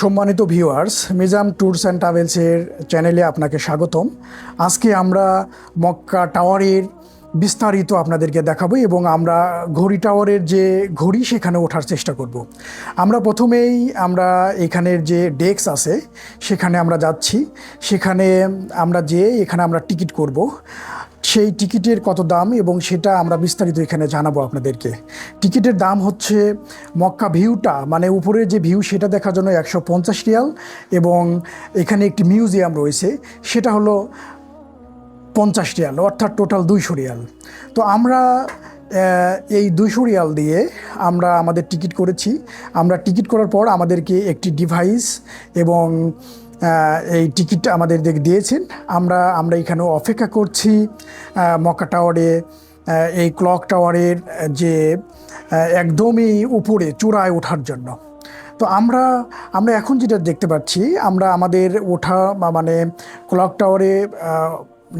সম্মানিত viewers Mizam tours and ট্রাভেলসের চ্যানেলে আপনাকে স্বাগতম আজকে আমরা মক্কা টাওয়ারের বিস্তারিত আপনাদেরকে দেখাবো এবং আমরা ঘড়ি টাওয়ারের যে ঘড়ি, সেখানে ওঠার চেষ্টা করব। আমরা প্রথমেই আমরা এখানের যে ডেস্ক আছে, সেখানে আমরা যাচ্ছি সেখানে আমরা যেয়ে এখানে আমরা টিকিট করব। সেই টিকিটের কত দাম এবং সেটা আমরা বিস্তারিত এখানে জানাব আপনাদেরকে। টিকিটের দাম হচ্ছে মক্কা ভিউটা মানে উপরের যে ভিউ সেটা দেখার জন্য একশো পঞ্চাশ রিয়াল এবং এখানে একটি মিউজিয়াম রয়েছে, সেটা হলো পঞ্চাশ রিয়াল, অর্থাৎ টোটাল দুইশো রিয়াল। তো আমরা এই দুইশো রিয়াল দিয়ে আমরা আমাদের টিকিট করেছি। আমরা টিকিট করার পর আমাদেরকে একটি ডিভাইস এবং এই টিকিটটা আমাদের দিয়েছেন। আমরা আমরা এখানে অপেক্ষা করছি। মকা মক্কা টাওয়ারে এই ক্লক টাওয়ারের যে একদমই উপরে চূড়ায় ওঠার জন্য। তো আমরা আমরা এখন যেটা দেখতে পাচ্ছি, আমরা আমাদের ওঠা মানে ক্লক টাওয়ারে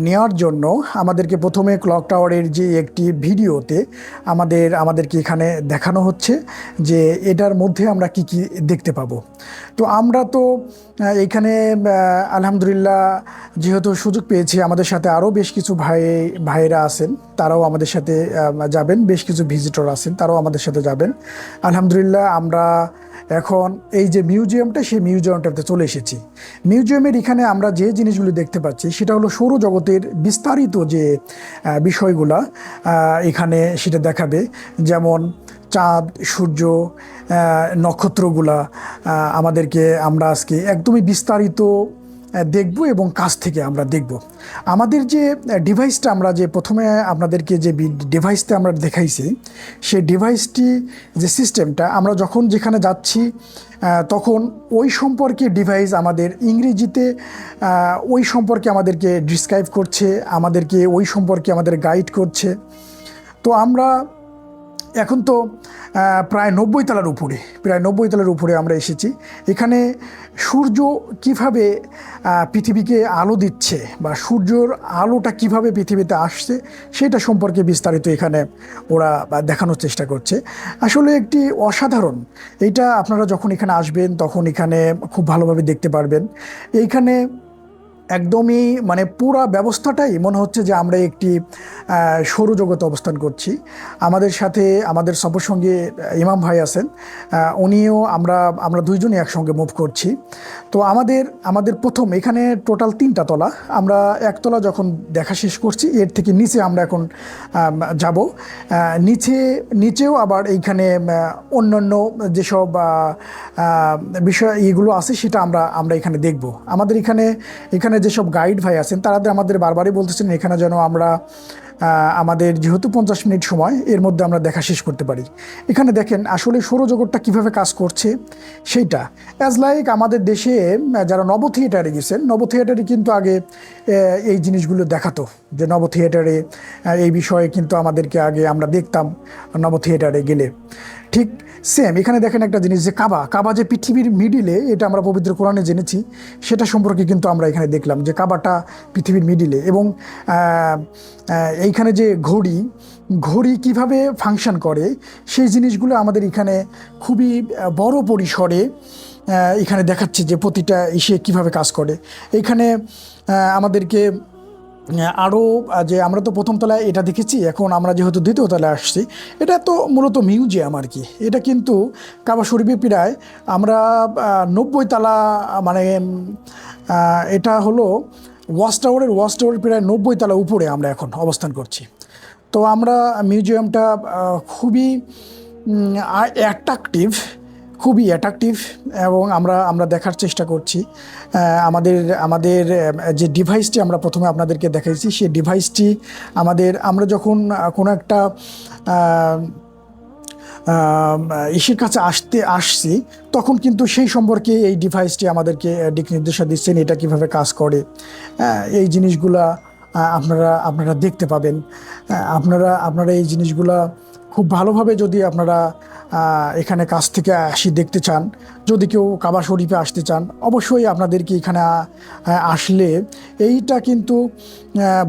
নেওয়ার জন্য আমাদেরকে প্রথমে ক্লক টাওয়ারের যে একটি ভিডিওতে আমাদের, আমাদেরকে এখানে দেখানো হচ্ছে যে এটার মধ্যে আমরা কি কি দেখতে পাবো। তো আমরা তো এখানে আলহামদুলিল্লাহ যেহেতু সুযোগ পেয়েছি, আমাদের সাথে আরও বেশ কিছু ভাই, ভাইয়েরা আছেন, তারাও আমাদের সাথে যাবেন, বেশ কিছু ভিজিটর আছেন, তারাও আমাদের সাথে যাবেন। আলহামদুলিল্লাহ আমরা এখন এই যে মিউজিয়ামটা সেই মিউজিয়ামটাতে চলে এসেছি। মিউজিয়ামের এখানে আমরা যে জিনিসগুলি দেখতে পাচ্ছি, সেটা হলো সৌরজগতের বিস্তারিত যে বিষয়গুলা এখানে সেটা দেখাবে। যেমন চাঁদ, সূর্য নক্ষত্রগুলা আমাদেরকে আমরা আজকে একদমই বিস্তারিত দেখব এবং কাছ থেকে আমরা দেখব। আমাদের যে ডিভাইসটা আমরা যে প্রথমে আপনাদেরকে যে ডিভাইসটা আমরা দেখাইছি, সেই ডিভাইসটি যে সিস্টেমটা আমরা যখন যেখানে যাচ্ছি তখন ওই সম্পর্কে ডিভাইস আমাদের ইংরেজিতে ওই সম্পর্কে আমাদেরকে ডিসক্রাইব করছে, আমাদেরকে ওই সম্পর্কে আমাদের গাইড করছে। তো আমরা এখন তো প্রায় নব্বই তলার উপরে, প্রায় নব্বই তলার উপরে আমরা এসেছি। এখানে সূর্য কীভাবে পৃথিবীকে আলো দিচ্ছে বা সূর্যর আলোটা কীভাবে পৃথিবীতে আসছে সেটা সম্পর্কে বিস্তারিত এখানে ওরা দেখানোর চেষ্টা করছে। আসলে একটি অসাধারণ, এইটা আপনারা যখন এখানে আসবেন তখন এখানে খুব ভালোভাবে দেখতে পারবেন। এইখানে একদমই মানে পুরা ব্যবস্থাটাই মনে হচ্ছে যে আমরা একটি সৌরজগতে অবস্থান করছি। আমাদের সাথে আমাদের সফর সঙ্গে ইমাম ভাই আছেন উনিও আমরা আমরা দুইজনই একসঙ্গে মুভ করছি। তো আমাদের আমাদের প্রথম, এখানে টোটাল তিনটা তলা। আমরা একতলা যখন দেখা শেষ করছি, এর থেকে নিচে আমরা এখন যাব। নিচে, নিচেও আবার এইখানে অন্যান্য যেসব বিষয় এগুলো আছে, সেটা আমরা আমরা এখানে দেখব। আমাদের এখানে এখানে যেসব গাইড ভাই আছেন তারা আমাদের বারবারই বলতেছেন, এখানে যেন আমরা আমাদের যেহেতু পঞ্চাশ মিনিট সময়, এর মধ্যে আমরা দেখা শেষ করতে পারি। এখানে দেখেন, আসলে সৌরজগৎটা কীভাবে কাজ করছে? সেইটা অ্যাজ লাইক আমাদের দেশে যারা নব থিয়েটারে গেছেন, নব থিয়েটারে কিন্তু আগে এই জিনিসগুলো দেখাতো, যে নব থিয়েটারে এই বিষয়ে কিন্তু আমাদেরকে আগে আমরা দেখতাম নব থিয়েটারে গেলে। ঠিক সেম এখানে দেখেন একটা জিনিস যে কাবা। কাবা যে পৃথিবীর মিডিলে এটা আমরা পবিত্র কোরআনে জেনেছি, সেটা সম্পর্কে কিন্তু আমরা এখানে দেখলাম যে কাবাটা পৃথিবীর মিডিলে এবং এইখানে যে ঘড়ি ঘড়ি কীভাবে ফাংশন করে, সেই জিনিসগুলো আমাদের এখানে খুবই বড় পরিসরে এখানে দেখাচ্ছে যে প্রতিটা ইসে কীভাবে কাজ করে। এখানে আমাদেরকে আরও যে আমরা তো প্রথম তলায় এটা দেখেছি, এখন আমরা যেহেতু দ্বিতীয় তলায় আসছি, এটা তো মূলত মিউজিয়াম আর কি। এটা কিন্তু কাবা শরীফে প্রায় আমরা নব্বই তালা মানে এটা হলো ওয়াশ টাওয়ারের ওয়াশ টাওয়ারের প্রায় নব্বই তালা উপরে আমরা এখন অবস্থান করছি। তো আমরা মিউজিয়ামটা খুবই অ্যাট্রাকটিভ খুবই অ্যাট্রাকটিভ এবং আমরা আমরা দেখার চেষ্টা করছি। আমাদের আমাদের যে ডিভাইসটি আমরা প্রথমে আপনাদেরকে দেখাইছি, সেই ডিভাইসটি আমাদের, আমরা যখন কোনো একটা ইসের কাছে আসতে, আসছি, তখন কিন্তু সেই সম্পর্কে এই ডিভাইসটি আমাদেরকে দিক নির্দেশনা দিচ্ছেন, এটা কীভাবে কাজ করে। এই জিনিসগুলা আপনারা আপনারা দেখতে পাবেন। আপনারা আপনারা এই জিনিসগুলা খুব ভালোভাবে যদি আপনারা এখানে কাছ থেকে আসি, দেখতে চান। যদি কেউ কাবা শরীফে আসতে চান, অবশ্যই আপনাদেরকে এখানে আসলে এইটা কিন্তু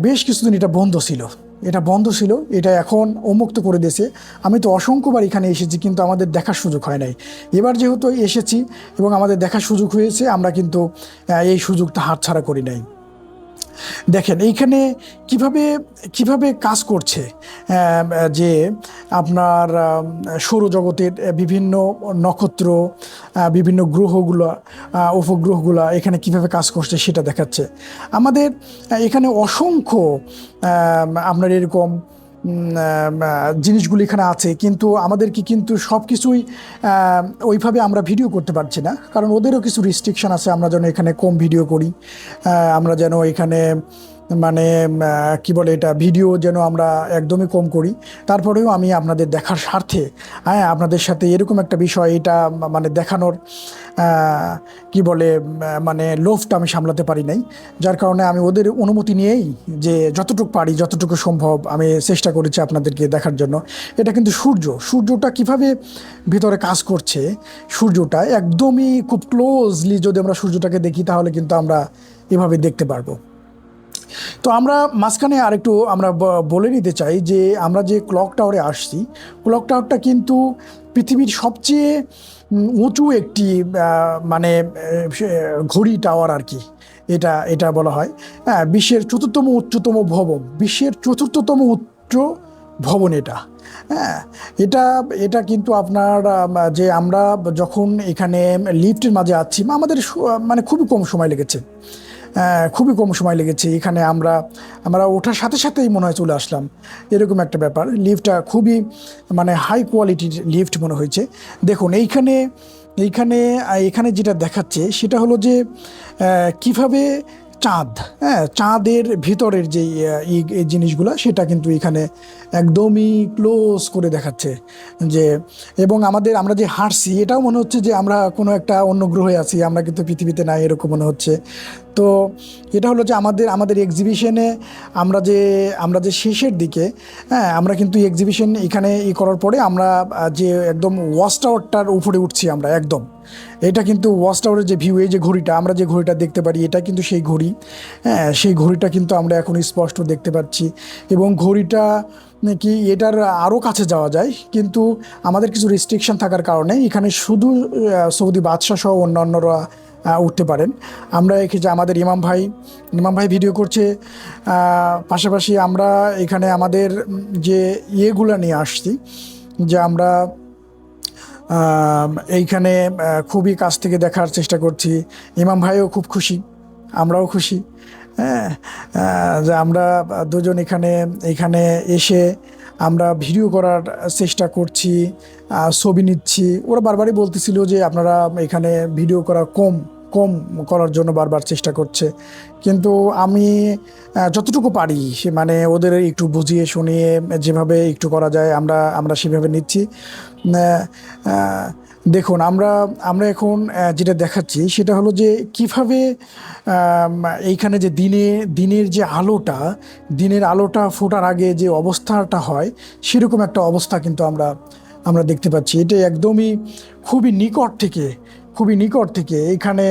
বেশ কিছুদিন এটা বন্ধ ছিল। এটা বন্ধ ছিল, এটা এখন উন্মুক্ত করে দিয়েছে। আমি তো অসংখ্যবার এখানে এসেছি, কিন্তু আমাদের দেখার সুযোগ হয় নাই। এবার যেহেতু এসেছি এবং আমাদের দেখার সুযোগ হয়েছে, আমরা কিন্তু এই সুযোগটা হাতছাড়া করি নাই। দেখেন, এইখানে কীভাবে কীভাবে কাজ করছে যে আপনার সৌরজগতের বিভিন্ন নক্ষত্র বিভিন্ন গ্রহগুলো উপগ্রহগুলো এখানে কীভাবে কাজ করছে সেটা দেখাচ্ছে। আমাদের এখানে অসংখ্য আপনার এরকম জিনিসগুলি এখানে আছে, কিন্তু আমাদেরকে কিন্তু সব কিছুই ওইভাবে আমরা ভিডিও করতে পারছি না। কারণ ওদেরও কিছু রিস্ট্রিকশান আছে, আমরা যেন এখানে কম ভিডিও করি আমরা যেন এখানে মানে কি বলে এটা ভিডিও যেন আমরা একদমই কম করি। তারপরেও আমি আপনাদের দেখার স্বার্থে হ্যাঁ আপনাদের সাথে এরকম একটা বিষয়, এটা মানে দেখানোর কি বলে মানে লোভটা আমি সামলাতে পারি নাই। যার কারণে আমি ওদের অনুমতি নিয়েই যে যতটুকু পারি, যতটুকু সম্ভব আমি চেষ্টা করেছি আপনাদেরকে দেখার জন্য। এটা কিন্তু সূর্য, সূর্যটা কীভাবে ভিতরে কাজ করছে, সূর্যটা একদমই খুব ক্লোজলি যদি আমরা সূর্যটাকে দেখি, তাহলে কিন্তু আমরা এভাবে দেখতে পারব। তো আমরা মাঝখানে আরেকটু আমরা বলে নিতে চাই যে আমরা যে ক্লক টাওয়ারে আসছি ক্লক টাওয়ারটা কিন্তু পৃথিবীর সবচেয়ে উঁচু একটি মানে ঘড়ি টাওয়ার আর কি এটা এটা বলা হয়। হ্যাঁ বিশ্বের চতুর্থতম উচ্চতম ভবন, বিশ্বের চতুর্থতম উচ্চ ভবন এটা। হ্যাঁ এটা এটা কিন্তু আপনার যে আমরা যখন এখানে লিফটের মাঝে আছি, আমাদের মানে খুবই কম সময় লেগেছে। খুবই কম সময় লেগেছে। এখানে আমরা আমরা ওঠার সাথে সাথেই মনে হয় চলে আসলাম। এরকম একটা ব্যাপার। লিফটটা খুবই মানে হাই কোয়ালিটির লিফট মনে হয়েছে। দেখুন, এইখানে এইখানে এখানে যেটা দেখাচ্ছে সেটা হলো যে কীভাবে চাঁদ হ্যাঁ চাঁদের ভিতরের যে এই জিনিসগুলো সেটা কিন্তু এখানে একদমই ক্লোজ করে দেখাচ্ছে যে, এবং আমাদের, আমরা যে হাঁটছি, এটাও মনে হচ্ছে যে আমরা কোনো একটা অন্য গ্রহে আছি, আমরা কিন্তু পৃথিবীতে নাই, এরকম মনে হচ্ছে। তো এটা হলো যে আমাদের আমাদের এক্সিবিশনে আমরা যে আমরা যে শেষের দিকে হ্যাঁ আমরা কিন্তু এক্সিবিশন এখানে ই করার পরে আমরা যে একদম ওয়াচ টাওয়ারটার উপরে উঠছি আমরা একদম। এটা কিন্তু ওয়াচ টাওয়ারের যে ভিউ এই যে ঘড়িটা, আমরা যে ঘড়িটা দেখতে পারি, এটা কিন্তু সেই ঘড়ি হ্যাঁ সেই ঘড়িটা কিন্তু আমরা এখন স্পষ্ট দেখতে পাচ্ছি। এবং ঘড়িটা কি এটার আরও কাছে যাওয়া যায়, কিন্তু আমাদের কিছু রেস্ট্রিকশন থাকার কারণে এখানে শুধু সৌদি বাদশাহ সহ অন্যান্যরা উঠতে পারেন। আমরা যে আমাদের ইমাম ভাই ইমাম ভাই ভিডিও করছে। পাশাপাশি আমরা এখানে আমাদের যে ইয়েগুলো নিয়ে আসছি, যে আমরা এইখানে খুবই কাছ থেকে দেখার চেষ্টা করছি। ইমাম ভাইও খুব খুশি, আমরাও খুশি। হ্যাঁ যে আমরা দুজন এখানে এখানে এসে আমরা ভিডিও করার চেষ্টা করছি ছবি নিচ্ছি। ওরা বারবারই বলতেছিল যে আপনারা এখানে ভিডিও করা কম কম করার জন্য বারবার চেষ্টা করছে। কিন্তু আমি যতটুকু পারি মানে ওদের একটু বুঝিয়ে শুনিয়ে যেভাবে একটু করা যায় আমরা আমরা সেভাবে নিচ্ছি। দেখুন, আমরা আমরা এখন যেটা দেখাচ্ছি সেটা হলো যে কীভাবে এইখানে যে দিনে, দিনের যে আলোটা, দিনের আলোটা ফোটার আগে যে অবস্থাটা হয় সেরকম একটা অবস্থা কিন্তু আমরা আমরা দেখতে পাচ্ছি। এটা একদমই খুবই নিকট থেকে, খুবই নিকট থেকে এখানে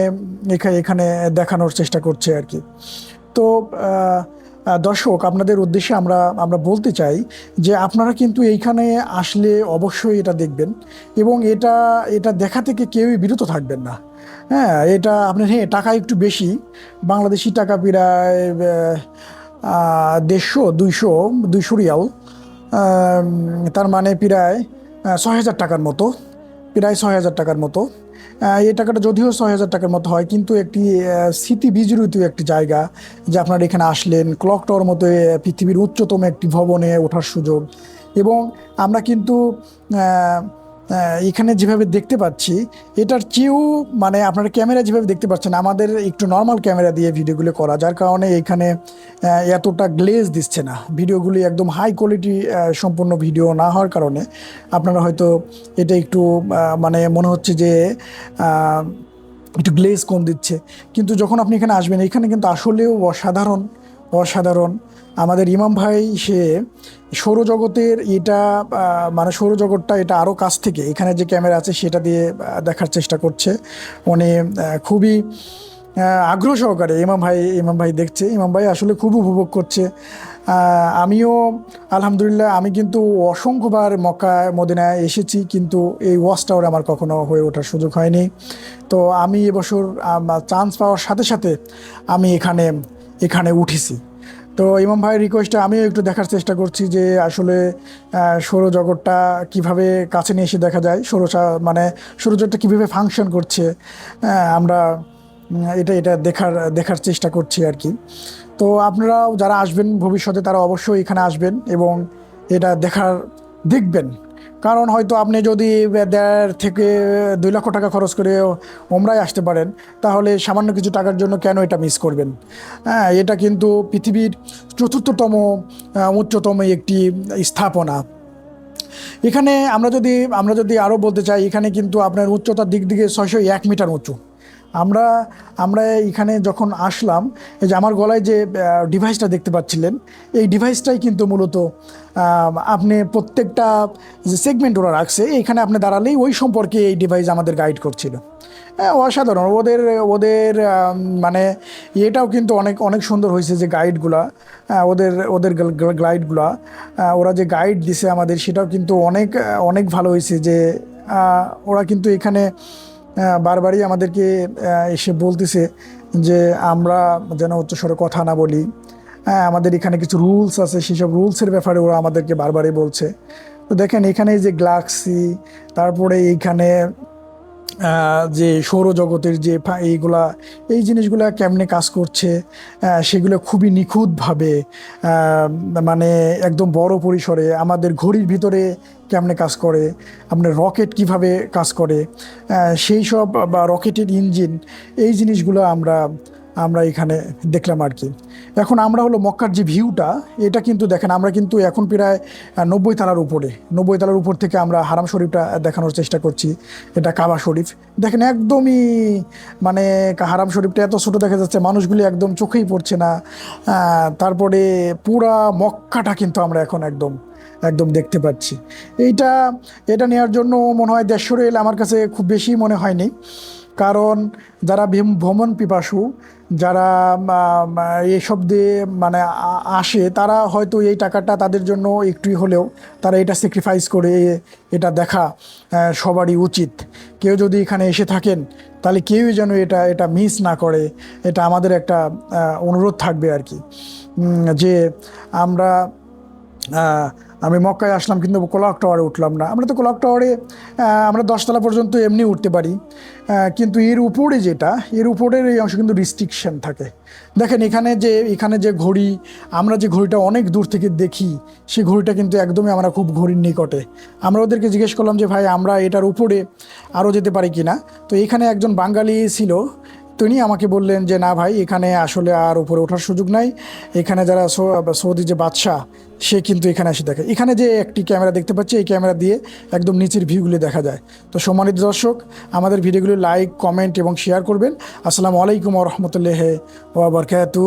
এখানে দেখানোর চেষ্টা করছে আর কি। তো দর্শক, আপনাদের উদ্দেশ্যে আমরা আমরা বলতে চাই যে আপনারা কিন্তু এইখানে আসলে অবশ্যই এটা দেখবেন এবং এটা এটা দেখা থেকে কেউই বিরত থাকবেন না। হ্যাঁ এটা আপনার হ্যাঁ টাকা একটু বেশি, বাংলাদেশি টাকা প্রায় দেড়শো, দুইশো দুইশো রিয়াল তার মানে প্রায় ছয় হাজার টাকার মতো, প্রায় ছয় হাজার টাকার মতো। এই টাকাটা যদিও ছয় হাজার টাকার মতো হয়, কিন্তু একটি স্মৃতি বিজড়িত একটি জায়গা যে আপনারা এখানে আসলেন ক্লক টাওয়ার মতো পৃথিবীর উচ্চতম একটি ভবনে ওঠার সুযোগ। এবং আমরা কিন্তু এখানে যেভাবে দেখতে পাচ্ছি, এটার চেয়েও মানে আপনার ক্যামেরা যেভাবে দেখতে পাচ্ছেন, আমাদের একটু নর্মাল ক্যামেরা দিয়ে ভিডিওগুলো করা, যার কারণে এখানে এতটা গ্লেজ দিচ্ছে না। ভিডিওগুলি একদম হাই কোয়ালিটি সম্পূর্ণ ভিডিও না হওয়ার কারণে আপনারা হয়তো এটা একটু মানে মনে হচ্ছে যে একটু গ্লেজ কম দিচ্ছে। কিন্তু যখন আপনি এখানে আসবেন, এখানে কিন্তু আসলেও অসাধারণ অসাধারণ। আমাদের ইমাম ভাই, সে সৌরজগতের এটা মানে সৌরজগৎটা এটা আরও কাছ থেকে, এখানে যে ক্যামেরা আছে সেটা দিয়ে দেখার চেষ্টা করছে। উনি খুবই আগ্রহ সহকারে ইমাম ভাই ইমাম ভাই দেখছে। ইমাম ভাই আসলে খুব উপভোগ করছে। আমিও, আলহামদুলিল্লাহ, আমি কিন্তু অসংখ্যবার মক্কা মদিনায় এসেছি, কিন্তু এই ওয়াচ টাওয়ার আমার কখনো হয়ে ওঠার সুযোগ হয়নি। তো আমি এবছর চান্স পাওয়ার সাথে সাথে আমি এখানে এখানে উঠেছি। তো ইমাম ভাইয়ের রিকোয়েস্টে আমিও একটু দেখার চেষ্টা করছি যে আসলে সৌরজগৎটা কীভাবে কাছে নিয়ে এসে দেখা যায় সৌরচা মানে সৌরজগৎটা কীভাবে ফাংশন করছে আমরা এটা এটা দেখার দেখার চেষ্টা করছি আর কি। তো আপনারাও যারা আসবেন ভবিষ্যতে তারা অবশ্যই এখানে আসবেন এবং এটা দেখার, দেখবেন। কারণ হয়তো আপনি যদি দেড় থেকে দুই লক্ষ টাকা খরচ করে ওমরায় আসতে পারেন, তাহলে সামান্য কিছু টাকার জন্য কেন এটা মিস করবেন? হ্যাঁ এটা কিন্তু পৃথিবীর চতুর্থতম উচ্চতম একটি স্থাপনা। এখানে আমরা যদি আমরা যদি আরও বলতে চাই, এখানে কিন্তু আপনার উচ্চতার দিক দিকে ছয়শো এক মিটার উঁচু। আমরা আমরা এখানে যখন আসলাম এই যে আমার গলায় যে ডিভাইসটা দেখতে পাচ্ছিলেন এই ডিভাইসটাই কিন্তু মূলত আপনি প্রত্যেকটা যে সেগমেন্ট ওরা রাখছে এখানে আপনি দাঁড়ালেই ওই সম্পর্কে এই ডিভাইস আমাদের গাইড করছিল। হ্যাঁ অসাধারণ। ওদের ওদের মানে এটাও কিন্তু অনেক অনেক সুন্দর হয়েছে যে গাইডগুলা আহ, ওদের ওদের গাইডগুলা ওরা যে গাইড দিছে আমাদের সেটাও কিন্তু অনেক অনেক ভালো হয়েছে যে ওরা কিন্তু এখানে বারবারই আমাদেরকে এসে বলতেছে যে আমরা যেন উচ্চস্বরে কথা না বলি। হ্যাঁ আমাদের এখানে কিছু রুলস আছে, সেসব রুলসের ব্যাপারে ওরা আমাদেরকে বারবারই বলছে। তো দেখেন, এখানে যে গ্লাক্সি, তারপরে এইখানে যে সৌরজগতের যে এইগুলা, এই জিনিসগুলো কেমনে কাজ করছে সেগুলো খুবই নিখুঁতভাবে মানে একদম বড় পরিসরে আমাদের ঘড়ির ভিতরে কেমনে কাজ করে, আপনার রকেট কীভাবে কাজ করে সেই সব বা রকেটের ইঞ্জিন, এই জিনিসগুলো আমরা আমরা এখানে দেখলাম আর কি। এখন আমরা হলো মক্কার যে ভিউটা এটা কিন্তু দেখেন, আমরা কিন্তু এখন প্রায় নব্বই তালার উপরে, নব্বই তালার উপর থেকে আমরা হারাম শরীফটা দেখানোর চেষ্টা করছি, এটা কাবা শরীফ। দেখেন একদমই মানে হারাম শরীফটা এত ছোট দেখা যাচ্ছে, মানুষগুলি একদম চোখেই পড়ছে না। তারপরে পুরা মক্কাটা কিন্তু আমরা এখন একদম একদম দেখতে পাচ্ছি। এইটা, এটা নেওয়ার জন্য মনে হয় দেড়শো রেল আমার কাছে খুব বেশি মনে হয়নি। কারণ যারা ভীম- ভ্রমণ পিপাসু, যারা এসব দিয়ে মানে আসে, তারা হয়তো এই টাকাটা তাদের জন্য একটুই হলেও তারা এটা স্যাক্রিফাইস করে এটা দেখা সবারই উচিত। কেউ যদি এখানে এসে থাকেন, তাহলে কেউই যেন এটা এটা মিস না করে। এটা আমাদের একটা অনুরোধ থাকবে আর কি। যে আমরা আমি মক্কায় আসলাম কিন্তু কোলাক টাওয়ারে উঠলাম না। আমরা তো কোলাক টাওয়ারে আমরা দশতলা পর্যন্ত এমনি উঠতে পারি। কিন্তু এর উপরে যেটা, এর উপরের এই অংশ কিন্তু রিস্ট্রিকশন থাকে। দেখেন এখানে যে এখানে যে ঘড়ি, আমরা যে ঘড়িটা অনেক দূর থেকে দেখি সেই ঘড়িটা কিন্তু একদমই আমরা খুব ঘড়ির নিকটে। আমরা ওদেরকে জিজ্ঞেস করলাম যে, ভাই, আমরা এটার উপরে আরও যেতে পারি কি না তো এখানে একজন বাঙালি ছিল তিনি আমাকে বললেন যে, না ভাই, এখানে আসলে আর উপরে ওঠার সুযোগ নাই। এখানে যারা সৌদি যে বাদশাহ, সে কিন্তু এখানে এসে দেখে। এখানে যে একটি ক্যামেরা দেখতে পাচ্ছি, এই ক্যামেরা দিয়ে একদম নিচের ভিউগুলি দেখা যায়। তো সম্মানিত দর্শক, আমাদের ভিডিওগুলি লাইক, কমেন্ট এবং শেয়ার করবেন। আসসালামু আলাইকুম রহমতুল্লাহ ওয়া বারকাতু